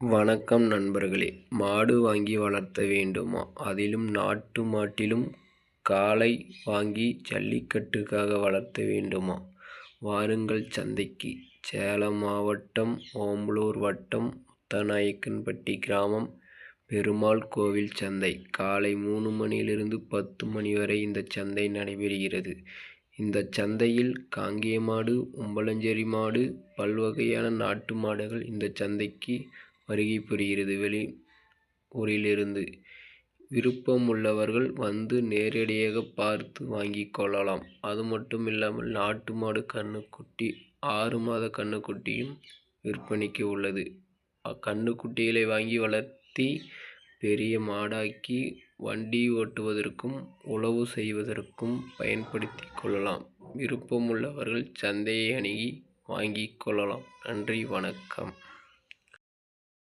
வணக்கம் நண்பர்களே. மாடு வாங்கி வளர்த்த வேண்டுமா? அதிலும் நாட்டு மாட்டிலும் காளை வாங்கி ஜல்லிக்கட்டுக்காக வளர்த்த வேண்டுமா? வாருங்கள் சந்தைக்கு. சேலம் மாவட்டம் ஓமலூர் வட்டம் முத்தநாயக்கன்பட்டி கிராமம் பெருமாள் கோவில் சந்தை. காலை மூணு மணியிலிருந்து பத்து மணி வரை இந்த சந்தை நடைபெறுகிறது. இந்த சந்தையில் காங்கேய மாடு உம்பளஞ்சேரி மாடு பல்வகையான நாட்டு மாடுகள் இந்த சந்தைக்கு வருகை புரிகிறது. வெளி ஊரிலிருந்து விருப்பம் உள்ளவர்கள் வந்து நேரடியாக பார்த்து வாங்கிக் கொள்ளலாம். அது மட்டும் இல்லாமல் நாட்டு மாடு கன்றுக்குட்டி ஆறு மாத கன்றுக்குட்டியும் விற்பனைக்கு உள்ளது. கன்றுக்குட்டிகளை வாங்கி வளர்த்தி பெரிய மாடாக்கி வண்டி ஓட்டுவதற்கும் உழவு செய்வதற்கும் பயன்படுத்தி கொள்ளலாம். விருப்பம் உள்ளவர்கள் சந்தையை அணுகி வாங்கிக் கொள்ளலாம். நன்றி. வணக்கம்.